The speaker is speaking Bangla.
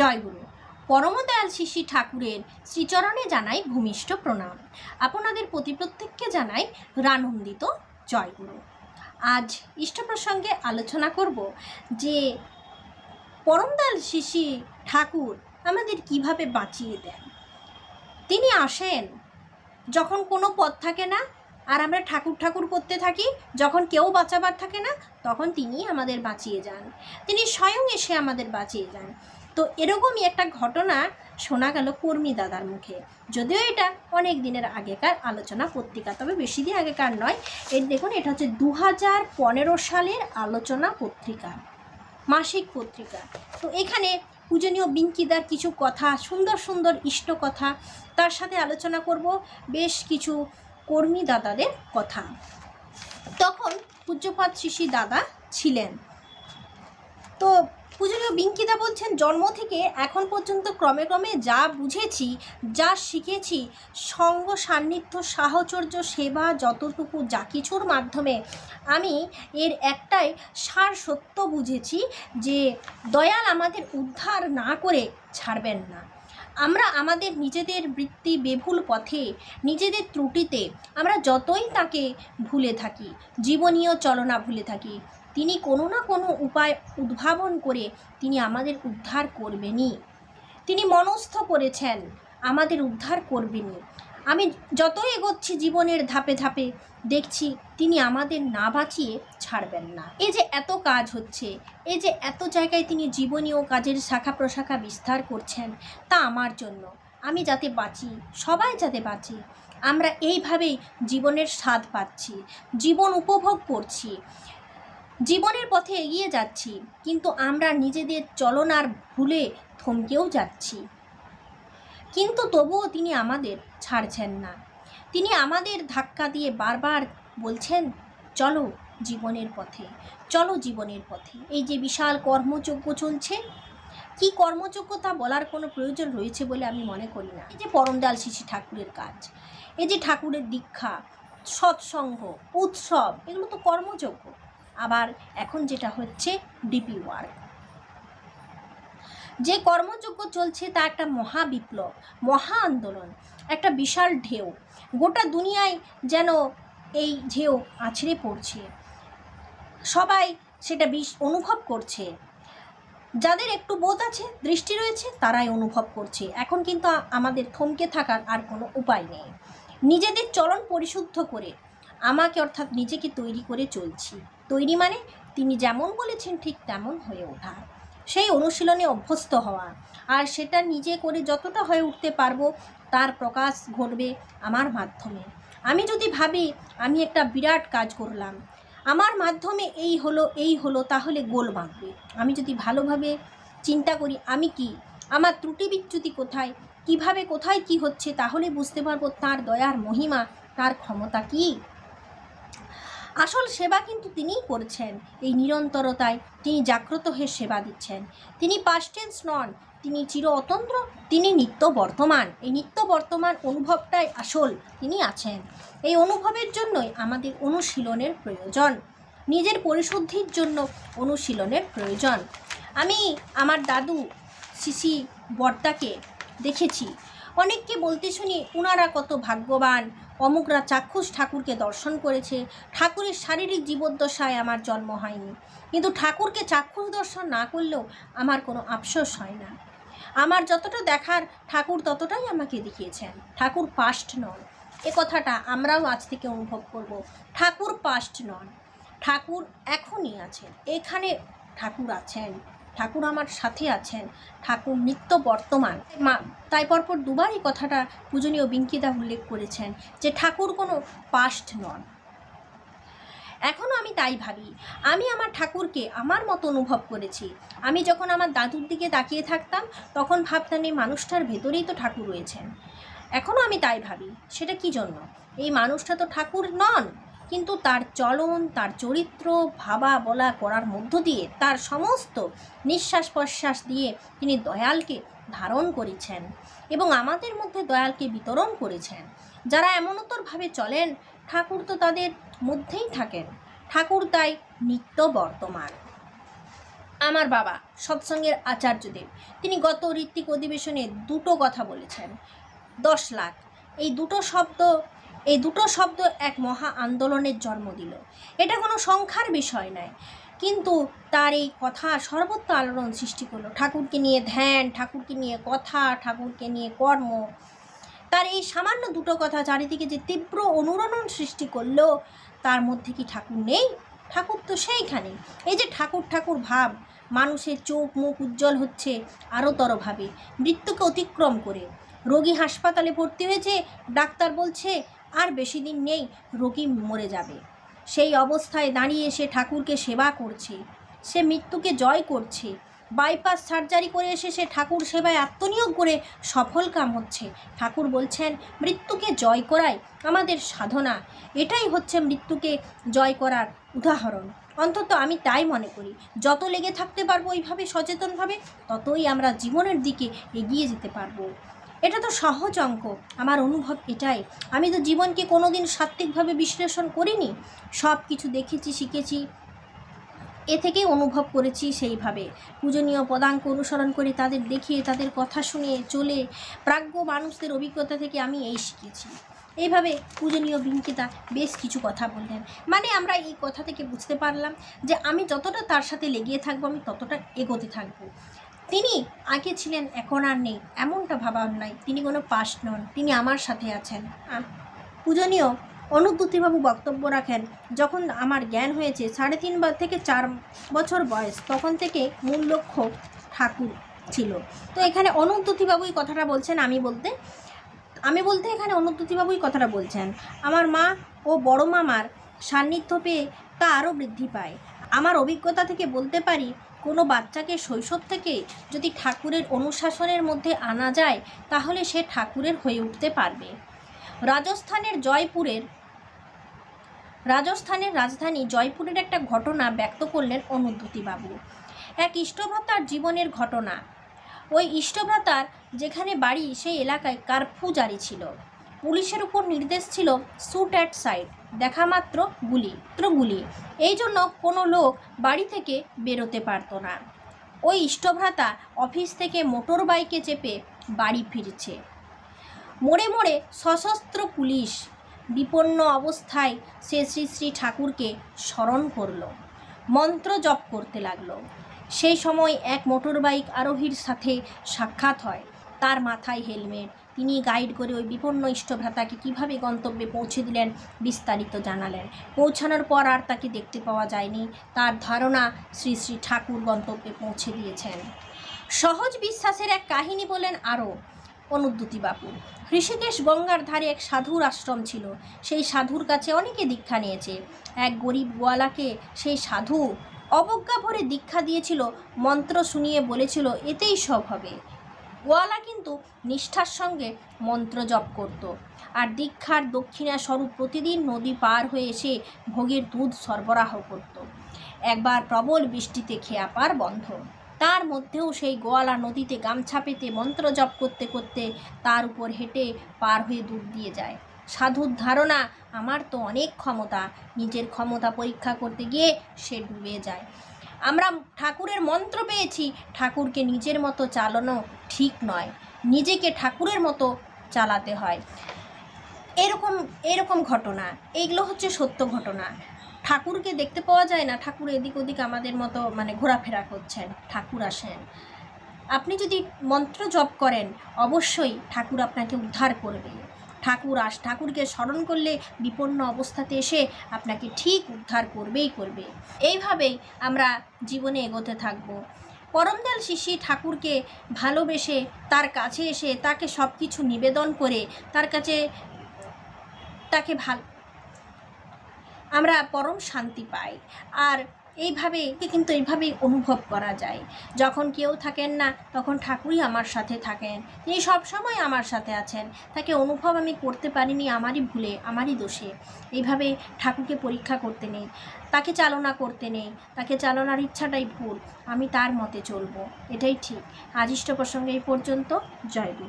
জয়গুরু। পরমদয়াল শিশি ঠাকুরের শ্রীচরণে জানাই ভূমিষ্ঠ প্রণাম। আপনাদের প্রতি প্রত্যেককে জানাই রানন্দিত জয়গুরু। আজ ইষ্ট প্রসঙ্গে আলোচনা করব যে, পরমদয়াল শিশি ঠাকুর আমাদের কীভাবে বাঁচিয়ে দেন? তিনি আসেন যখন কোনো পথ থাকে না, আর আমরা ঠাকুর ঠাকুর করতে থাকি, যখন কেউ বাঁচাবার থাকে না, তখন তিনি আমাদের বাঁচিয়ে যান। তিনি স্বয়ং এসে আমাদের বাঁচিয়ে যান। তো এরকমই একটা ঘটনা শোনা গেল কর্মী দাদার মুখে। যদিও এটা অনেক দিনের আগেকার আলোচনা পত্রিকা, তবে বেশি দিন আগেকার নয়। এর দেখুন, এটা হচ্ছে দু হাজার পনেরো সালের আলোচনা পত্রিকা, মাসিক পত্রিকা। তো এখানে পূজনীয় বিঙ্কিদার কিছু কথা, সুন্দর সুন্দর ইষ্ট কথা, তার সাথে আলোচনা করব বেশ কিছু কর্মী দাদাদের কথা। তখন পূজ্যপাত শিশি দাদা ছিলেন। তো পূজনীয় বিঙ্কিদা বলছেন, জন্ম থেকে এখন পর্যন্ত ক্রমে ক্রমে যা বুঝেছি, যা শিখেছি, সঙ্গ, সান্নিধ্য, সাহচর্য, সেবা, যতটুকু যা কিছুর মাধ্যমে, আমি এর একটাই সার সত্য বুঝেছি যে দয়াল আমাদের উদ্ধার না করে ছাড়বেন না। আমরা আমাদের নিজেদের বৃত্তি বেভুল পথে, নিজেদের ত্রুটিতে, আমরা যতই তাকে ভুলে থাকি, জীবনীয় চলনা ভুলে থাকি তিনি কোনো না কোনো উপায় উদ্ভাবন করে তিনি আমাদের উদ্ধার করবেনই। তিনি মনস্থ করেছেন, আমাদের উদ্ধার করবেনই। আমি যতই এগোচ্ছি জীবনের ধাপে ধাপে, দেখছি তিনি আমাদের না বাঁচিয়ে ছাড়বেন না। এই যে এত কাজ হচ্ছে এই যে এত জায়গায় তিনি জীবনী ও কাজের শাখা প্রশাখা বিস্তার করছেন, তা আমার জন্য। আমি যাতে বাঁচি, সবাই যাতে বাঁচি, আমরা এইভাবেই জীবনের স্বাদ পাচ্ছি, জীবন উপভোগ করছি। জীবনের পথে এগিয়ে যাচ্ছি, কিন্তু আমরা নিজেদের চলনার ভুলে থমকেও যাচ্ছি। কিন্তু তবুও তিনি আমাদের ছাড়ছেন না। তিনি আমাদের ধাক্কা দিয়ে বারবার বলছেন, চলো জীবনের পথে, চলো জীবনের পথে। এই যে বিশাল কর্মযজ্ঞ চলছে, কি কর্মযোগ্যতা বলার কোনো প্রয়োজন রয়েছে বলে আমি মনে করি না। এই যে পরমদয়াল শিশি ঠাকুরের কাজ, এই যে ঠাকুরের দীক্ষা, সৎসঙ্গ, উৎসব, এগুলো তো কর্মযোগ্য আবার এখন যেটা হচ্ছে ডিপি ওয়ার্ক যে কর্মযজ্ঞ চলছে তা একটা মহা বিপ্লব, মহা আন্দোলন, একটা বিশাল ঢেউ। গোটা দুনিয়ায় যেন এই ঢেউ আছড়ে পড়ছে। সবাই সেটা বিষ অনুভব করছে। যাদের একটু বোধ আছে, দৃষ্টি রয়েছে, তারাই অনুভব করছে। এখন কিন্তু আমাদের থমকে থাকার আর কোনো উপায় নেই। নিজেদের চলন পরিশুদ্ধ করে, আমাকে অর্থাৎ নিজেকে তৈরি করে চলছি। তৈরি মানে তিনি যেমন বলেছেন ঠিক তেমন হয়ে ওঠা। সেই অনুশীলনে অভ্যস্ত হওয়া। আর সেটা নিজে করে যতটা হয়ে উঠতে পারব, তার প্রকাশ ঘটবে আমার মাধ্যমে। আমি যদি ভাবি আমি একটা বিরাট কাজ করলাম, আমার মাধ্যমে এই হলো এই হলো, তাহলে গোল বাঁধবে। আমি যদি ভালোভাবে চিন্তা করি, আমি কি? আমার ত্রুটি বিচ্যুতি কোথায়? কীভাবে, কোথায় কি হচ্ছে? তাহলে বুঝতে পারব তার দয়ার মহিমা, তার ক্ষমতা কী? আসল সেবা কিন্তু তিনিই করছেন। এই নিরন্তরতায় তিনি জাগ্রত হয়ে সেবা দিচ্ছেন। তিনি পাস্টেন্স নন, তিনি চির অতন্ত্র তিনি নিত্য বর্তমান। এই নিত্য বর্তমান অনুভবটাই আসল তিনি আছেন। এই অনুভবের জন্যই আমাদের অনুশীলনের প্রয়োজন। নিজের পরিশুদ্ধির জন্য অনুশীলনের প্রয়োজন। আমি আমার দাদু শিশি বর্দাকে দেখেছি। অনেককে বলতে শুনি, উনারা কত ভাগ্যবান অমুকরা চাক্ষুষ ঠাকুরকে দর্শন করেছে। ঠাকুরের শারীরিক জীবদ্দশায় আমার জন্ম হয়নি। কিন্তু ঠাকুরকে চাক্ষুষ দর্শন না করলেও আমার কোনো আফসোস হয় না। আমার যতটা দেখার ঠাকুর ততটাই আমাকে দেখিয়েছেন। ঠাকুর পাস্ট নন। এ কথাটা আমরাও আজ থেকে অনুভব করব। ঠাকুর পাস্ট নন। ঠাকুর এখনই আছেন। এখানে ঠাকুর আছেন। ঠাকুর আমার সাথে আছেন। ঠাকুর নিত্য বর্তমান। মা, তাই পরপর দুবার এই কথাটা পূজনীয় বিঙ্কিদা উল্লেখ করেছেন যে ঠাকুর কোনো পাস্ট নন। এখনও আমি তাই ভাবি। আমি আমার ঠাকুরকে আমার মতো অনুভব করেছি। আমি যখন আমার দাদুর দিকে তাকিয়ে থাকতাম, তখন ভাবতাম এই মানুষটার ভেতরেই তো ঠাকুর রয়েছেন। এখনও আমি তাই ভাবি। সেটা কি জন্য? এই মানুষটা তো ঠাকুর নন। কিন্তু তার চলন, তার চরিত্র, ভাবা বলা করার মধ্য দিয়ে তার সমস্ত নিঃশ্বাস প্রশ্বাস দিয়ে তিনি দয়ালকে ধারণ করেছেন এবং আমাদের মধ্যে দয়ালকে বিতরণ করেছেন। যারা এমনতরভাবে চলেন, ঠাকুর তো তাদের মধ্যেই থাকেন। ঠাকুর তাই নিত্য বর্তমান। আমার বাবা, সৎসঙ্গের আচার্যদেব, তিনি গত ঋত্বিক অধিবেশনে দুটো কথা বলেছেন। দশ লাখ। এই দুটো শব্দ এই দুটো শব্দ এক মহা আন্দোলনের জন্ম দিল। এটা কোনো সংখ্যার বিষয় নয়। কিন্তু তার এই কথা সর্বত্র আলোড়ন সৃষ্টি করল। ঠাকুরকে নিয়ে ধ্যান, ঠাকুরকে নিয়ে কথা, ঠাকুরকে নিয়ে কর্ম। তার এই সামান্য দুটো কথা চারিদিকে যে তীব্র অনুরণন সৃষ্টি করল, তার মধ্যে কি ঠাকুর নেই? ঠাকুর তো সেইখানে। এই যে ঠাকুর ঠাকুর ভাব, মানুষের চোখ, মুখ উজ্জ্বল হচ্ছে আরও তরভাবে মৃত্যুকে অতিক্রম করে। রোগী হাসপাতালে ভর্তি হয়েছে, ডাক্তার বলছে আর বেশি দিন নেই রোগী মরে যাবে। সেই অবস্থায় দাঁড়িয়ে সে ঠাকুরকে সেবা করছে। সে মৃত্যুকে জয় করছে। বাইপাস সার্জারি করে এসে সে ঠাকুর সেবায় আত্মনিয়োগ করে সফল কাম হচ্ছে ঠাকুর বলছেন, মৃত্যুকে জয় করাই আমাদের সাধনা। এটাই হচ্ছে মৃত্যুকে জয় করার উদাহরণ। অন্তত আমি তাই মনে করি। যত লেগে থাকতে পারব এইভাবে সচেতনভাবে, ততই আমরা জীবনের দিকে এগিয়ে যেতে পারব। এটা তো সহজ অঙ্ক। আমার অনুভব এটাই। আমি তো জীবনকে কোনো দিন সাত্ত্বিকভাবে বিশ্লেষণ করিনি। সব কিছু দেখেছি, শিখেছি, এ থেকেই অনুভব করেছি সেইভাবে। পূজনীয় পদাঙ্ক অনুসরণ করে তাদের দেখিয়ে, তাদের কথা শুনে, চলে, প্রাজ্ঞ মানুষদের অভিজ্ঞতা থেকে আমি এই শিখেছি। এইভাবে পূজনীয় বিঙ্কিতা বেশ কিছু কথা বললেন। মানে আমরা এই কথা থেকে বুঝতে পারলাম যে আমি যতটা তার সাথে লেগিয়ে থাকব, আমি ততটা এগোতে থাকব। তিনি আগে ছিলেন, এখন আর নেই। এমনটা ভাবা নাই তিনি কোনো পাশ নন। তিনি আমার সাথে আছেন। পূজনীয়, অনুদ্যুতিবাবু বক্তব্য রাখেন, যখন আমার জ্ঞান হয়েছে সাড়ে তিন থেকে চার বছর বয়স, তখন থেকে মূল লক্ষ্য ঠাকুর ছিল। তো এখানে অনুদ্যুতিবাবুই কথাটা বলছেন আমি বলতে আমি বলতে এখানে অনুদ্যুতিবাবুই কথাটা বলছেন, আমার মা ও বড় মামার সান্নিধ্য পেয়ে তা আরও বৃদ্ধি পায়। আমার অভিজ্ঞতা থেকে বলতে পারি কোনো বাচ্চাকে শৈশব থেকে যদি ঠাকুরের অনুশাসনের মধ্যে আনা যায়, তাহলে সে ঠাকুরের হয়ে উঠতে পারবে। রাজস্থানের জয়পুরের, রাজস্থানের রাজধানী জয়পুরের একটা ঘটনা ব্যক্ত করলেন অনুদ্যুতিবাবু। এক ইষ্টভ্রাতার জীবনের ঘটনা। ওই ইষ্টভ্রাতার যেখানে বাড়ি, সেই এলাকায় কারফিউ জারি ছিল। পুলিশের উপর নির্দেশ ছিল শ্যুট অ্যাট সাইড দেখা মাত্র গুলি মাত্র গুলি। এই জন্য কোনো লোক বাড়ি থেকে বেরোতে পারতো না। ওই ইষ্টভ্রাতা অফিস থেকে মোটর বাইকে চেপে বাড়ি ফিরছে। মোড়ে মোড়ে সশস্ত্র পুলিশ বিপন্ন অবস্থায় সে শ্রী শ্রী ঠাকুরকে স্মরণ করল, মন্ত্র জপ করতে লাগল। সেই সময় এক মোটর বাইক আরোহীর সাথে সাক্ষাৎ হয়, তার মাথায় হেলমেট তিনি গাইড করে ওই বিপন্ন ইষ্টভ্রাতাকে কীভাবে গন্তব্যে পৌঁছে দিলেন বিস্তারিত জানালেন। পৌঁছানোর পর আর তাকে দেখতে পাওয়া যায়নি। তার ধারণা শ্রী শ্রী ঠাকুর গন্তব্যে পৌঁছে দিয়েছেন। সহজ বিশ্বাসের এক কাহিনী বলেন আরও। অনুদ্যুতিবাবু ঋষিকেশ গঙ্গার ধারে এক সাধুর আশ্রম ছিল। সেই সাধুর কাছে অনেকে দীক্ষা নিয়েছে। এক গরিব গোয়ালাকে সেই সাধু অবজ্ঞা ভরে দীক্ষা দিয়েছিল, মন্ত্র শুনিয়ে বলেছিল, এতেই সব হবে। গোয়ালা কিন্তু নিষ্ঠার সঙ্গে মন্ত্র জপ করত। আর দীক্ষার দক্ষিণা স্বরূপ প্রতিদিন নদী পার হয়ে এসে ভোগের দুধ সরবরাহ করত। একবার প্রবল বৃষ্টিতে খেয়া পার বন্ধ। তার মধ্যেও সেই গোয়ালা নদীতে গামছা পেতে মন্ত্র জপ করতে করতে তার উপর হেঁটে পার হয়ে দুধ দিয়ে যায়। সাধুর ধারণা, আমার তো অনেক ক্ষমতা। নিজের ক্ষমতা পরীক্ষা করতে গিয়ে সে ডুবে যায়। আমরা ঠাকুরের মন্ত্র পেয়েছি, ঠাকুরকে নিজের মতো চালানো ঠিক নয়। নিজেকে ঠাকুরের মতো চালাতে হয়। এরকম এরকম ঘটনা এইগুলো হচ্ছে সত্য ঘটনা। ঠাকুরকে দেখতে পাওয়া যায় না, ঠাকুর এদিক ওদিক আমাদের মতো মানে ঘোরাফেরা করছেন, ঠাকুর আসেন। আপনি যদি মন্ত্র জপ করেন, অবশ্যই ঠাকুর আপনাকে উদ্ধার করবে। ঠাকুর আস, ঠাকুরকে স্মরণ করলে বিপন্ন অবস্থাতে এসে আপনাকে ঠিক উদ্ধার করবেই করবে। এইভাবেই আমরা জীবনে এগোতে থাকব। পরমদাল শিশি ঠাকুরকে ভালোবেসে তার কাছে এসে তাকে সব কিছু নিবেদন করে তার কাছে তাকে ভালো আমরা পরম শান্তি পাই। আর এইভাবে কিন্তু এইভাবেই অনুভব করা যায়। যখন কেউ থাকেন না, তখন ঠাকুরই আমার সাথে থাকেন। তিনি সবসময় আমার সাথে আছেন। তাকে অনুভব আমি করতে পারিনি, আমারই ভুলে, আমারই দোষে। এইভাবে ঠাকুরকে পরীক্ষা করতে নেই, তাকে চালনা করতে নেই, তাকে চালনার ইচ্ছাটাই ভুল। আমি তার মতে চলবো। এটাই ঠিক। আদিষ্ট প্রসঙ্গে এই পর্যন্ত। জয় গুরু।